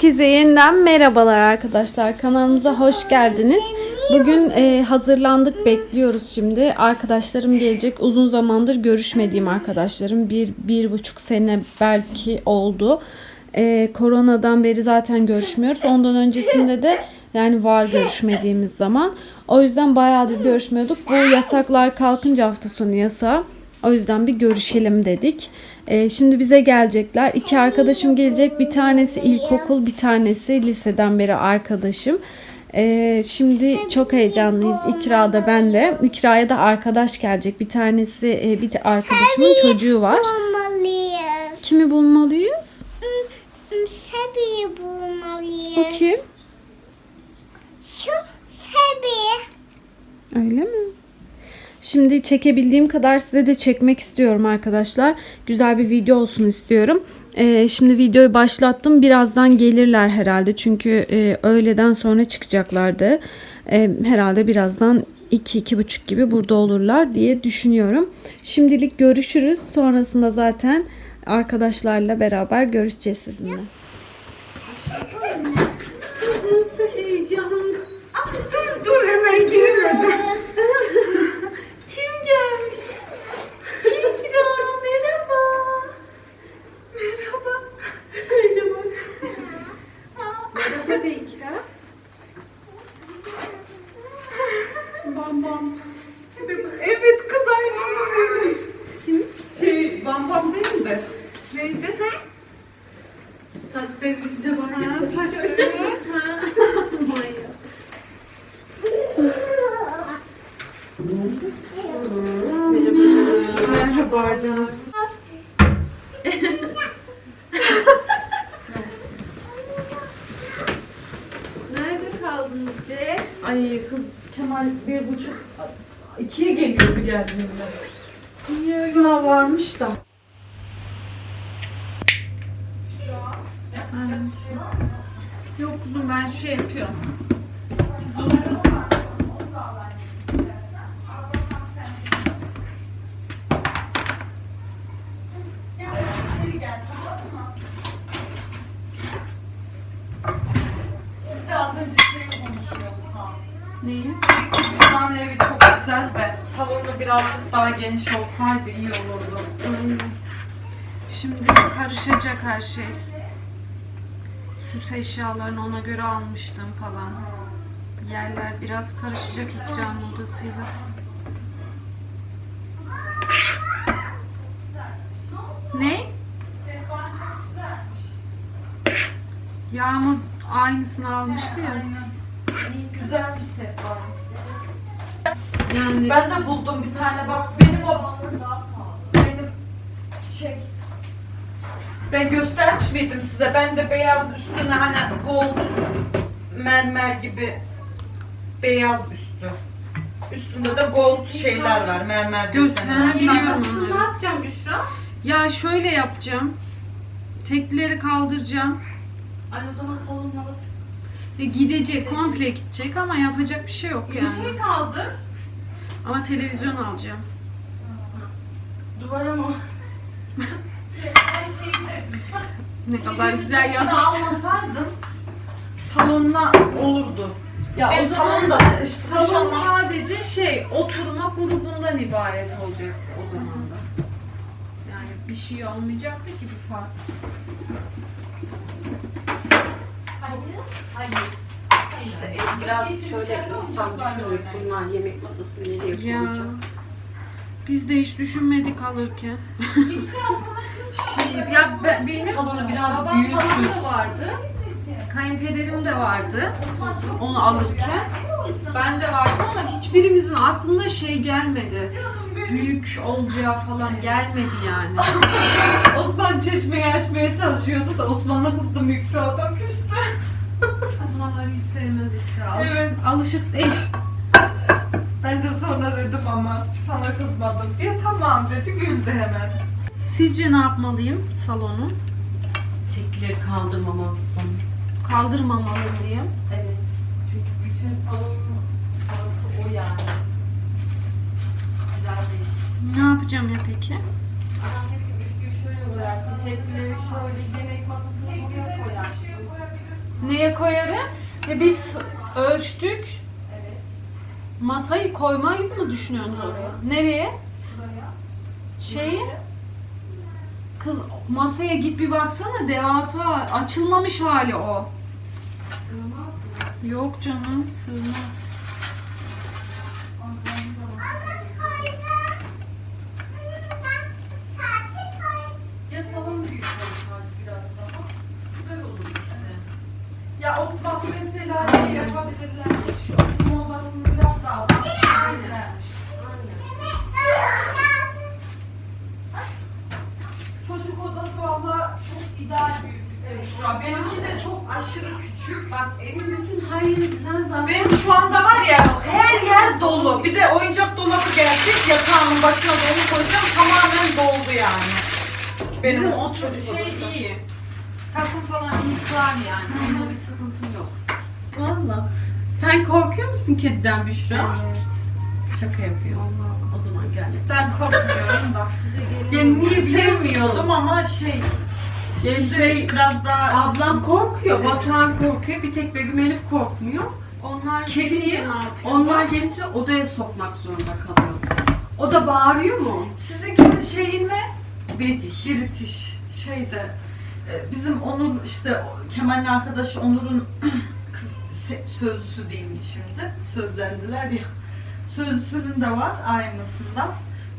Herkese yeniden merhabalar arkadaşlar. Kanalımıza hoş geldiniz. Bugün e, hazırlandık, bekliyoruz şimdi. Arkadaşlarım gelecek. Uzun zamandır görüşmediğim arkadaşlarım. Bir, bir buçuk sene belki oldu. E, koronadan beri zaten görüşmüyoruz. Ondan öncesinde de yani var görüşmediğimiz zaman. O yüzden bayağıdır görüşmüyorduk. Bu yasaklar kalkınca hafta sonu yasağı. O yüzden bir görüşelim dedik. Ee, şimdi bize gelecekler. İki arkadaşım gelecek. Bir tanesi ilkokul, bir tanesi liseden beri arkadaşım. Ee, şimdi çok heyecanlıyız. İkra da ben de. İkra'ya da arkadaş gelecek. Bir tanesi e, bir arkadaşımın çocuğu var. Bulmalıyız. Kimi bulmalıyız? Sebi'yi bulmalıyız. O kim? Şu Sebi. Öyle mi? Şimdi çekebildiğim kadar size de çekmek istiyorum arkadaşlar. Güzel bir video olsun istiyorum. Ee, şimdi videoyu başlattım. Birazdan gelirler herhalde. Çünkü e, öğleden sonra çıkacaklardı. Ee, herhalde birazdan 2-2.30 gibi burada olurlar diye düşünüyorum. Şimdilik görüşürüz. Sonrasında zaten arkadaşlarla beraber görüşeceğiz sizinle. Nasıl heyecanlı. Dur dur hemen girmeden. Kim gelmiş? İkra merhaba. Merhaba. Öyle bak. Merhaba de İkra. Bam bam. Evet kız aynı. Kim? Şey bam bam değil de. Neydi? Taş devrinde var ya. Taş Merhaba canım. Nerede kaldınız be? Ay kız Kemal bir buçuk ikiye geliyordu geldiğinde. Sınav varmış da. Yok kuzum ben şey yapıyorum. Siz oturun. İçeri gel tamam mı? Biz de az önce şey konuşuyorduk ha. Neyi? Şu an evi çok güzel de salonu birazcık daha geniş olsaydı iyi olurdu. Şimdi karışacak her şey. Süs eşyalarını ona göre almıştım falan. Yerler biraz karışacak ikranın odasıyla. Ne? Yağmur aynısını almıştı ya. İyi güzelmiş sehpamız. Yani Ben de buldum bir tane bak benim o benim şey ben göstermiş miydim size? Ben de beyaz üstüne hani gold mermer gibi beyaz üstü. Üstünde de gold şeyler var mermer. Ha, biliyorum Nasıl, onları. Ne yapacağım Büşra? ya şöyle yapacağım. Tekleri kaldıracağım. Ay o zaman salon havası. Ve gidecek, komple gidecek ama yapacak bir şey yok yani. Üniteyi kaldır. Ama televizyon alacağım. Duvara mı? Ne kadar güzel yapmıştı. almasaydın salonuna olurdu. Ya Ben o salon salon sadece şey oturma grubundan ibaret olacaktı o zaman da. Yani bir şey olmayacaktı ki bir fark. Hayır. İşte biraz şöyle insan düşünür bunlar yemek masası nereye Ya konacak? biz de hiç düşünmedik alırken. şey, ya be- benim Salonu biraz babam falan da vardı. Kayınpederim de vardı onu alırken. Ben de vardım ama hiçbirimizin aklına şey gelmedi. Büyük olacağı falan gelmedi yani. Osman çeşmeyi açmaya çalışıyordu da Osman'la kızdı mikroda küstü. Sevmez ikra. Alışık, Evet. alışık değil. Ben de sonra dedim ama sana kızmadım diye tamam dedi güldü hemen. Sizce ne yapmalıyım salonu? Tekleri kaldırmamalısın. Kaldırmamalı mıyım? Evet. Çünkü bütün salonun havası o yani. Güzel değil. Ne yapacağım ya peki? Ama hep üçlüyü şöyle koyarsın. Tekleri şöyle yemek masasını buraya koyarsın. Neye koyarım? E biz ölçtük. Masayı koymayı mı düşünüyorsunuz oraya? Nereye? Şeyi? Kız masaya git bir baksana devasa açılmamış hali o. Yok canım sığmaz. Ya salon büyük olsaydı biraz daha. Güzel olur işte. Ya o bak mesela şey yapabilirler. Şu oturma odasını biraz daha büyütürlermiş. Çocuk odası valla çok ideal büyüklükte şu an. Benimki de çok aşırı küçük. Bak evin bütün her yeri güzel zaten. Benim şu anda var ya her yer dolu. Bir de oyuncak dolabı gelecek yatağımın başına da onu koyacağım. Tamamen doldu yani. Benim Bizim o çocuk şey iyi. Takım falan iyisi var yani. Onda bir sıkıntım yok. Valla. Sen korkuyor musun kediden Büşra? Evet. Şaka yapıyorsun. O zaman gel. ben korkmuyorum da. Ya niye. Sevmiyordum ama şey şey- biraz daha Ablam korkuyor, Batuhan korkuyor. Bir tek Begüm Elif korkmuyor. Onlar Kediyi onlar gelince odaya sokmak zorunda kalıyor. O da bağırıyor mu? sizinkinin şeyi ne? British. British şeyde e, bizim Onur işte Kemal'in arkadaşı Onur'un sözlüsü diyeyim şimdi sözlendiler ya sözlüsünün de var aynısından.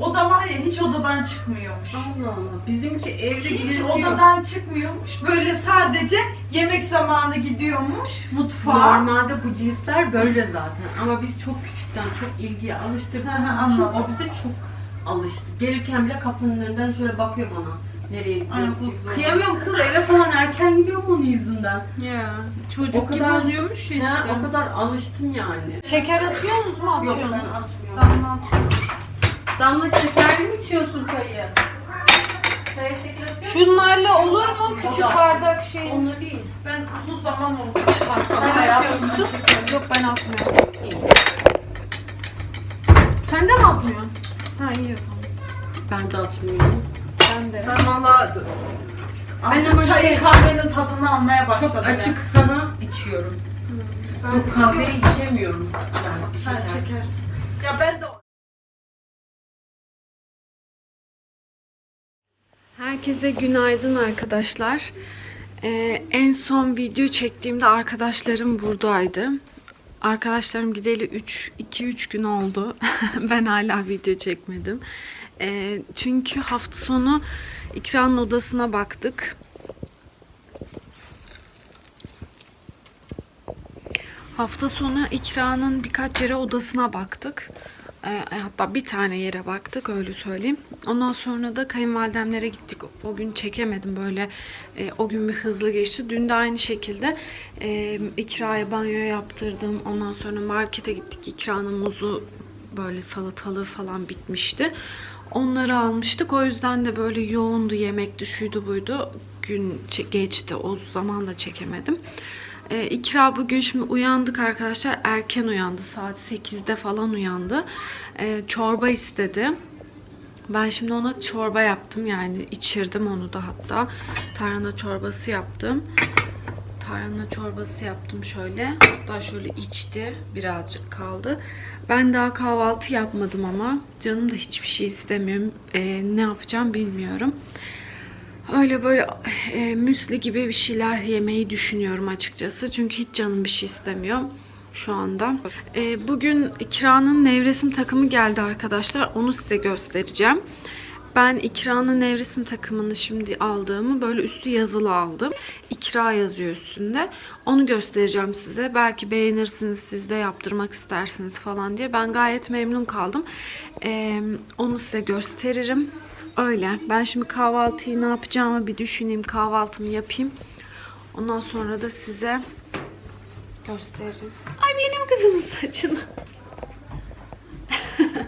O da var ya hiç odadan çıkmıyormuş. Allah Allah. Bizimki evde Hiç geziyor. odadan çıkmıyormuş. Böyle sadece yemek zamanı gidiyormuş mutfağa. Normalde bu cinsler böyle zaten. Ama biz çok küçükten çok ilgiye alıştırdığımız için anladım. o bize çok alıştı. Gelirken bile kapının önünden şöyle bakıyor bana. Nereye Ay, gidiyor? kuzum. Kıyamıyorum kız eve falan erken gidiyorum onun yüzünden. Ya çocuk O kadar- gibi bozuyormuş ya Ha, işte. o kadar alıştım yani. Şeker atıyor musunuz mu Yok atıyorsunuz? ben atmıyorum. Damla atıyorum. Damla şekerli mi içiyorsun çayı? Çaya şeker atıyor musun? Şunlarla olur mu küçük da- bardak şey? Onu değil. Ben uzun zaman oldu çıkarttım hayatımda şeker. Yok ben atmıyorum. İyi. Sen de mi atmıyorsun? Ha iyi o zaman. Ben de atmıyorum. Ben de. Ben valla Ben artık ama çayın şey- kahvenin tadını almaya başladım. Çok açık hava içiyorum. Yok kahveyi içemiyorum. Yani Herkese günaydın arkadaşlar. Ee, en son video çektiğimde arkadaşlarım buradaydı. Arkadaşlarım gideli 3 2-3 gün oldu. ben hala video çekmedim. Ee, çünkü hafta sonu İkra'nın odasına baktık. Hafta sonu İkra'nın birkaç yere odasına baktık. Ee, hatta bir tane yere baktık öyle söyleyeyim. Ondan sonra da kayınvalidemlere gittik. O gün çekemedim böyle. e, o gün bir hızlı geçti. Dün de aynı şekilde e, İkra'ya banyo yaptırdım. Ondan sonra markete gittik. İkra'nın muzu böyle salatalığı falan bitmişti. Onları almıştık. O yüzden de böyle yoğundu yemek düşüydü buydu. Gün geçti. O zaman da çekemedim. Ee, İkra bugün şimdi uyandık arkadaşlar. Erken uyandı. Saat 8'de falan uyandı. Ee, çorba istedi. Ben şimdi ona çorba yaptım. Yani içirdim onu da hatta. Tarhana çorbası yaptım. Tarhana çorbası yaptım şöyle. Hatta şöyle içti. Birazcık kaldı. Ben daha kahvaltı yapmadım ama. Canım da hiçbir şey istemiyorum. Ee, ne yapacağım bilmiyorum. Öyle böyle e, müsli gibi bir şeyler yemeyi düşünüyorum açıkçası. Çünkü hiç canım bir şey istemiyor şu anda. E, bugün İkra'nın nevresim takımı geldi arkadaşlar. Onu size göstereceğim. Ben İkra'nın nevresim takımını şimdi aldığımı böyle üstü yazılı aldım. İkra yazıyor üstünde. Onu göstereceğim size. Belki beğenirsiniz siz de yaptırmak istersiniz falan diye. Ben gayet memnun kaldım. E, onu size gösteririm. Öyle. Ben şimdi kahvaltıyı ne yapacağımı bir düşüneyim. Kahvaltımı yapayım. Ondan sonra da size gösteririm. Ay benim kızımın saçını.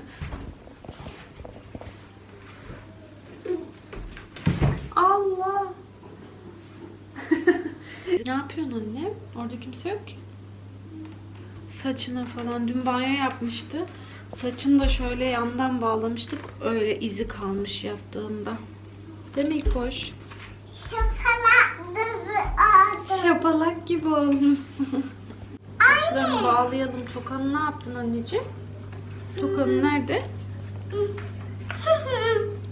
Allah. ne yapıyorsun anne? Orada kimse yok ki. Saçına falan dün banyo yapmıştı. Saçını da şöyle yandan bağlamıştık. Öyle izi kalmış yattığında. Değil mi İlkoş? Şokolatlı bir ağacı. Şapalak gibi olmuşsun. Saçlarını bağlayalım. Tokanı ne yaptın anneciğim? Tokanı nerede?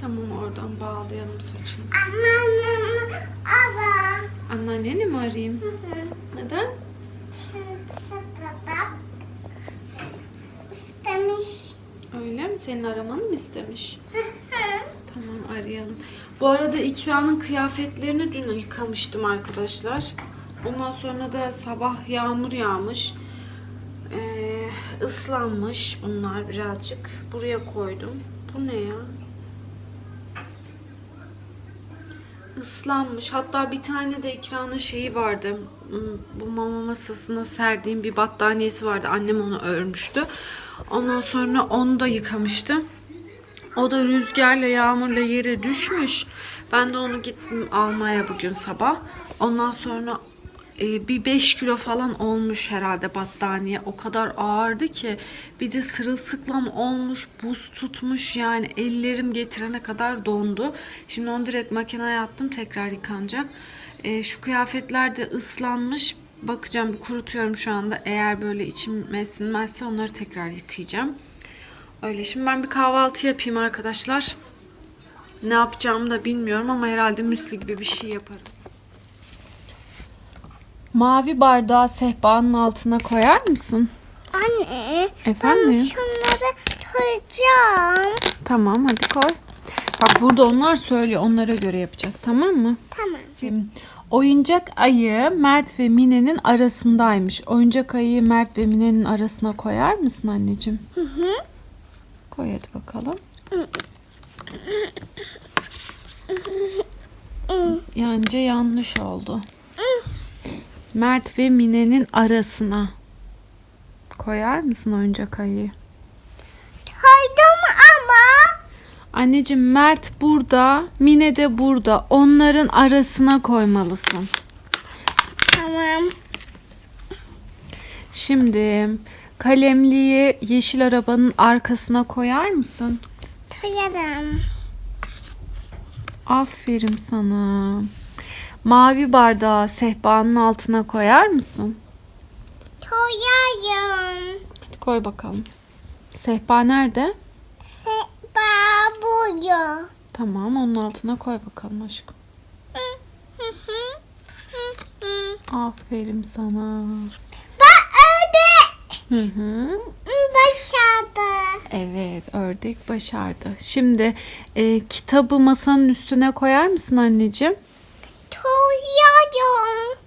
Tamam oradan bağlayalım saçını. Anneannem ara. Anneanneni mi arayayım? Neden? Çünkü baba istemiş. Öyle mi? Senin aramanı mı istemiş? Tamam arayalım. Bu arada İkra'nın kıyafetlerini dün yıkamıştım arkadaşlar. Ondan sonra da sabah yağmur yağmış. Ee, ıslanmış bunlar birazcık. Buraya koydum. Bu ne ya? Islanmış. Hatta bir tane de İkra'nın şeyi vardı. Hmm, Bu mama masasına serdiğim bir battaniyesi vardı. Annem onu örmüştü. Ondan sonra onu da yıkamıştım. O da rüzgarla yağmurla yere düşmüş. Ben de onu gittim almaya bugün sabah. Ondan sonra e, bir 5 kilo falan olmuş herhalde battaniye. O kadar ağırdı ki bir de sırılsıklam olmuş, buz tutmuş yani ellerim getirene kadar dondu. Şimdi onu direkt makineye attım tekrar yıkanacak. E, şu kıyafetler de ıslanmış. Bakacağım bir kurutuyorum şu anda. Eğer böyle içime sinmezse onları tekrar yıkayacağım. Öyle şimdi ben bir kahvaltı yapayım arkadaşlar. Ne yapacağımı da bilmiyorum ama herhalde müsli gibi bir şey yaparım. Mavi bardağı sehpanın altına koyar mısın? Anne. Efendim? Ben şunları koyacağım. Tamam hadi koy. Bak burada onlar söylüyor. Onlara göre yapacağız tamam mı? Tamam. Oyuncak ayı Mert ve Mine'nin arasındaymış. Oyuncak ayıyı Mert ve Mine'nin arasına koyar mısın anneciğim? Hı hı. Koy hadi bakalım. Yance yanlış oldu. Mert ve Mine'nin arasına. Koyar mısın oyuncak ayıyı? Koydum ama. Anneciğim Mert burada, Mine de burada. Onların arasına koymalısın. Tamam. Şimdi kalemliği yeşil arabanın arkasına koyar mısın? Koyarım. Aferin sana. Mavi bardağı sehpanın altına koyar mısın? Koyarım. Hadi koy bakalım. Sehpa nerede? Seba buyu. Tamam onun altına koy bakalım aşkım. Aferin sana. Bak öde. Hı hı. Başardı. Evet ördek başardı. Şimdi e, kitabı masanın üstüne koyar mısın anneciğim? Koyarım.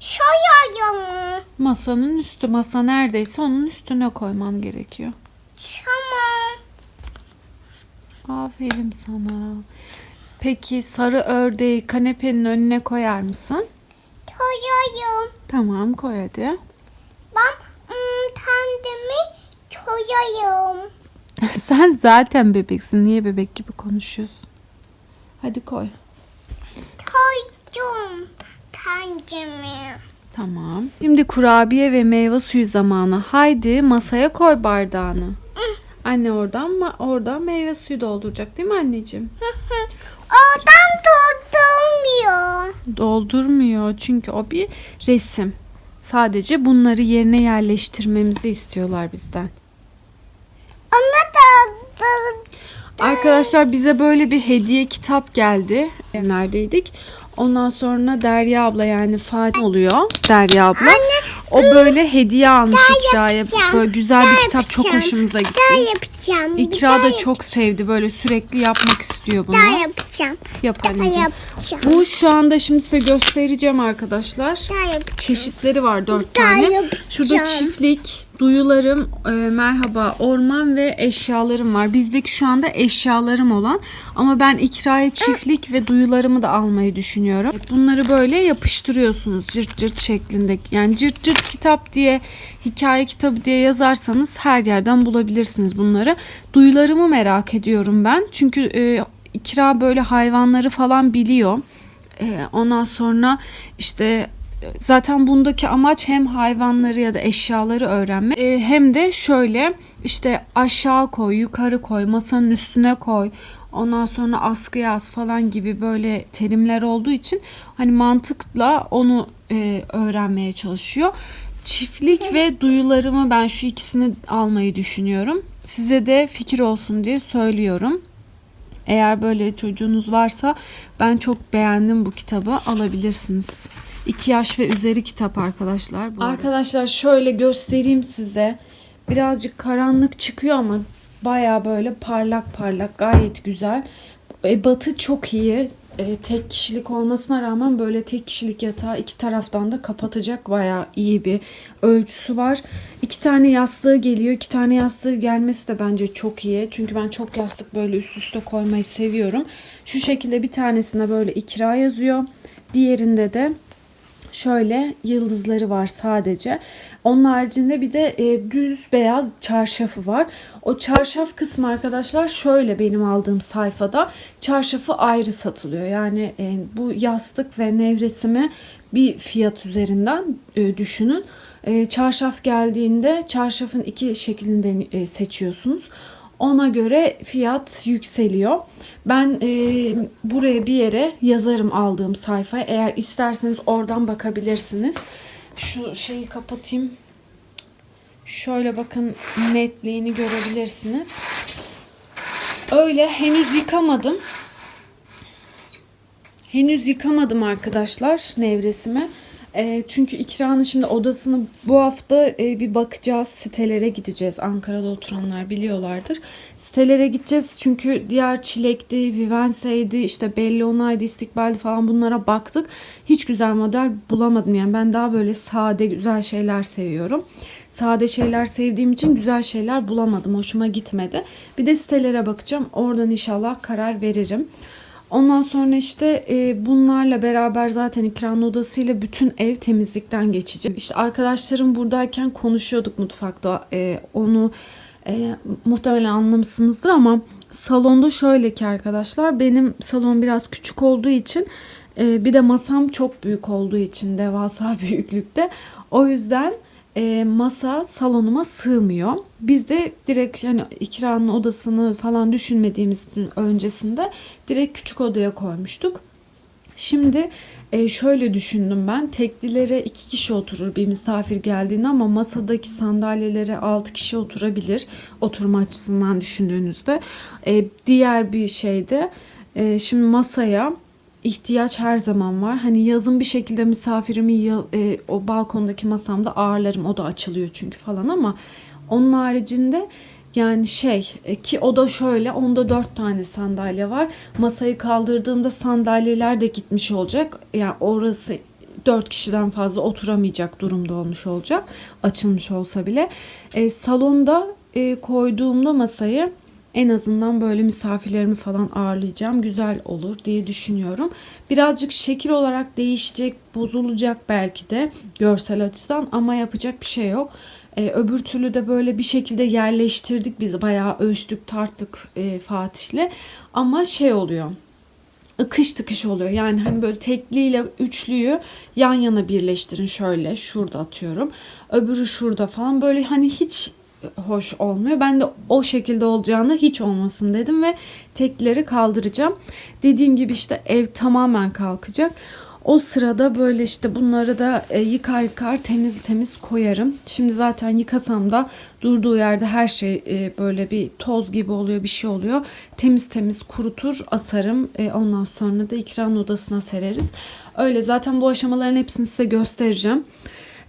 Soyarım. Masanın üstü masa neredeyse onun üstüne koyman gerekiyor. Tamam. Aferin sana. Peki sarı ördeği kanepenin önüne koyar mısın? Koyarım. Tamam koy hadi. Ben ım, kendimi koyarım. Sen zaten bebeksin. Niye bebek gibi konuşuyorsun? Hadi koy. Koydum kendimi. Tamam. Şimdi kurabiye ve meyve suyu zamanı. Haydi masaya koy bardağını. Anne oradan ma- oradan meyve suyu dolduracak değil mi anneciğim? Oradan tutulmuyor. Doldurmuyor çünkü o bir resim. Sadece bunları yerine yerleştirmemizi istiyorlar bizden. Ona da Arkadaşlar bize böyle bir hediye kitap geldi. Neredeydik? Ondan sonra Derya abla yani Fatih oluyor. Derya abla. O böyle hediye almış İkra'ya. Böyle güzel bir kitap çok hoşumuza gitti. daha yapacağım. İkra da çok sevdi. Böyle sürekli yapmak istiyor bunu. Daha yapacağım. Yap anneciğim. yapacağım. Bu şu anda şimdi size göstereceğim arkadaşlar. Daha yapacağım. Çeşitleri var dört Daha tane. yapacağım. Şurada çiftlik, duyularım, e, merhaba, orman ve eşyalarım var. Bizdeki şu anda eşyalarım olan ama ben ikraya çiftlik ve duyularımı da almayı düşünüyorum. Bunları böyle yapıştırıyorsunuz cırt cırt şeklinde. Yani cırt cırt kitap diye, hikaye kitabı diye yazarsanız her yerden bulabilirsiniz bunları. Duyularımı merak ediyorum ben. Çünkü e, ikra böyle hayvanları falan biliyor. E, ondan sonra işte zaten bundaki amaç hem hayvanları ya da eşyaları öğrenmek e, hem de şöyle işte aşağı koy, yukarı koy, masanın üstüne koy. Ondan sonra askıya as falan gibi böyle terimler olduğu için hani mantıkla onu e, öğrenmeye çalışıyor. Çiftlik ve duyularımı ben şu ikisini almayı düşünüyorum. Size de fikir olsun diye söylüyorum. Eğer böyle çocuğunuz varsa ben çok beğendim bu kitabı alabilirsiniz. 2 yaş ve üzeri kitap arkadaşlar. Bu arkadaşlar şöyle göstereyim size. Birazcık karanlık çıkıyor ama baya böyle parlak parlak gayet güzel. Ebatı çok iyi. E, tek kişilik olmasına rağmen böyle tek kişilik yatağı iki taraftan da kapatacak baya iyi bir ölçüsü var. İki tane yastığı geliyor. İki tane yastığı gelmesi de bence çok iyi. Çünkü ben çok yastık böyle üst üste koymayı seviyorum. Şu şekilde bir tanesinde böyle ikra yazıyor. Diğerinde de şöyle yıldızları var sadece. Onun haricinde bir de e, düz beyaz çarşafı var. O çarşaf kısmı arkadaşlar şöyle benim aldığım sayfada çarşafı ayrı satılıyor. Yani e, bu yastık ve nevresimi bir fiyat üzerinden e, düşünün. E, çarşaf geldiğinde çarşafın iki şeklinde e, seçiyorsunuz. Ona göre fiyat yükseliyor. Ben e, buraya bir yere yazarım aldığım sayfaya. Eğer isterseniz oradan bakabilirsiniz. Şu şeyi kapatayım. Şöyle bakın netliğini görebilirsiniz. Öyle henüz yıkamadım. Henüz yıkamadım arkadaşlar nevresimi. E, çünkü İkra'nın şimdi odasını bu hafta e, bir bakacağız. Sitelere gideceğiz. Ankara'da oturanlar biliyorlardır. Sitelere gideceğiz çünkü diğer Çilek'ti, Vivense'ydi, işte Bellona'ydı, İstikbal'di falan bunlara baktık. Hiç güzel model bulamadım. Yani ben daha böyle sade güzel şeyler seviyorum. Sade şeyler sevdiğim için güzel şeyler bulamadım. Hoşuma gitmedi. Bir de sitelere bakacağım. Oradan inşallah karar veririm. Ondan sonra işte e, bunlarla beraber zaten ikram odasıyla bütün ev temizlikten geçecek. İşte arkadaşlarım buradayken konuşuyorduk mutfakta. E, onu e, muhtemelen anlamışsınızdır ama salonda şöyle ki arkadaşlar benim salon biraz küçük olduğu için e, bir de masam çok büyük olduğu için devasa büyüklükte. O yüzden e, masa salonuma sığmıyor. Biz de direkt yani ikranın odasını falan düşünmediğimiz öncesinde direkt küçük odaya koymuştuk. Şimdi e, şöyle düşündüm ben. Teklilere iki kişi oturur bir misafir geldiğinde ama masadaki sandalyelere altı kişi oturabilir. Oturma açısından düşündüğünüzde. E, diğer bir şeyde e, şimdi masaya ihtiyaç her zaman var. Hani yazın bir şekilde misafirimi e, o balkondaki masamda ağırlarım. O da açılıyor çünkü falan ama onun haricinde yani şey e, ki o da şöyle onda dört tane sandalye var. Masayı kaldırdığımda sandalyeler de gitmiş olacak. Yani orası dört kişiden fazla oturamayacak durumda olmuş olacak. Açılmış olsa bile. E, salonda e, koyduğumda masayı en azından böyle misafirlerimi falan ağırlayacağım. Güzel olur diye düşünüyorum. Birazcık şekil olarak değişecek, bozulacak belki de görsel açıdan ama yapacak bir şey yok. Ee, öbür türlü de böyle bir şekilde yerleştirdik biz bayağı ölçtük tarttık e, Fatih'le ama şey oluyor ıkış tıkış oluyor. Yani hani böyle tekliyle üçlüyü yan yana birleştirin şöyle. Şurada atıyorum. Öbürü şurada falan. Böyle hani hiç hoş olmuyor. Ben de o şekilde olacağını hiç olmasın dedim ve tekleri kaldıracağım. Dediğim gibi işte ev tamamen kalkacak. O sırada böyle işte bunları da e, yıkar yıkar temiz temiz koyarım. Şimdi zaten yıkasam da durduğu yerde her şey e, böyle bir toz gibi oluyor bir şey oluyor. Temiz temiz kurutur asarım. E, ondan sonra da ikram odasına sereriz. Öyle zaten bu aşamaların hepsini size göstereceğim.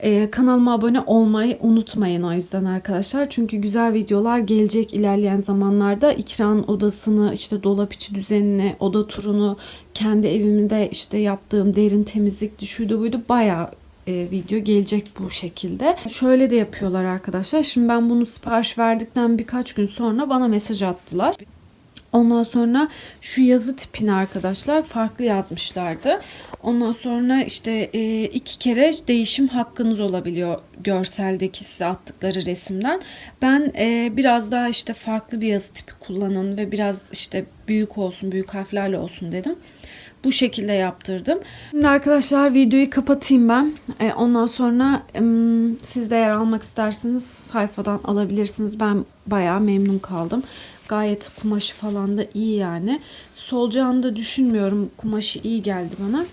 Ee, kanalıma abone olmayı unutmayın o yüzden arkadaşlar. Çünkü güzel videolar gelecek ilerleyen zamanlarda. İkran odasını, işte dolap içi düzenini, oda turunu, kendi evimde işte yaptığım derin temizlik düşüydü buydu. Bayağı e, video gelecek bu şekilde. Şöyle de yapıyorlar arkadaşlar. Şimdi ben bunu sipariş verdikten birkaç gün sonra bana mesaj attılar. Ondan sonra şu yazı tipini arkadaşlar farklı yazmışlardı. Ondan sonra işte e, iki kere değişim hakkınız olabiliyor görseldeki size attıkları resimden. Ben e, biraz daha işte farklı bir yazı tipi kullanın ve biraz işte büyük olsun, büyük harflerle olsun dedim. bu şekilde yaptırdım. Şimdi arkadaşlar videoyu kapatayım ben. E, ondan sonra em, siz de eğer almak isterseniz sayfadan alabilirsiniz. Ben bayağı memnun kaldım. Gayet kumaşı falan da iyi yani. Solacağını da düşünmüyorum. Kumaşı iyi geldi bana.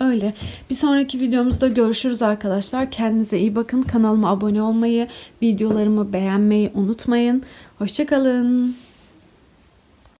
Öyle. Bir sonraki videomuzda görüşürüz arkadaşlar. Kendinize iyi bakın. Kanalıma abone olmayı, videolarımı beğenmeyi unutmayın. Hoşçakalın.